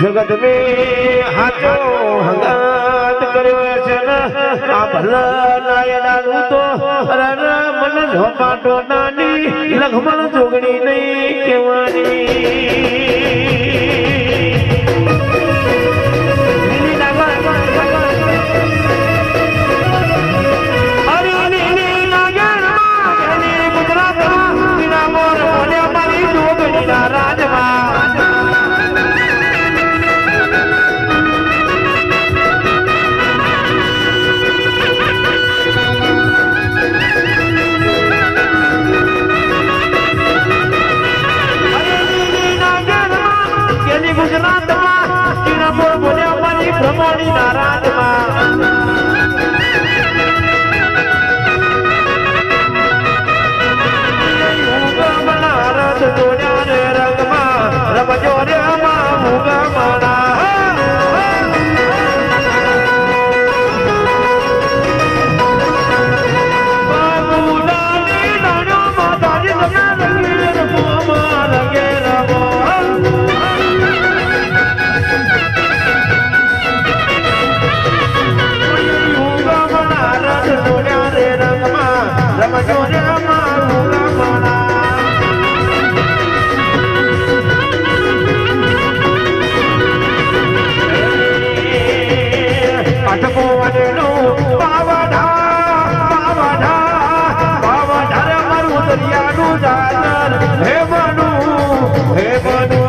જગત મે હાથો હંગાત કર્યો છે ને, આ ભલા નાયડા તો રન મન ઝોપાટો નાની લખમણ જોગણી નહીં કહેવાની. Maserati. હે મનુ હે મનુ.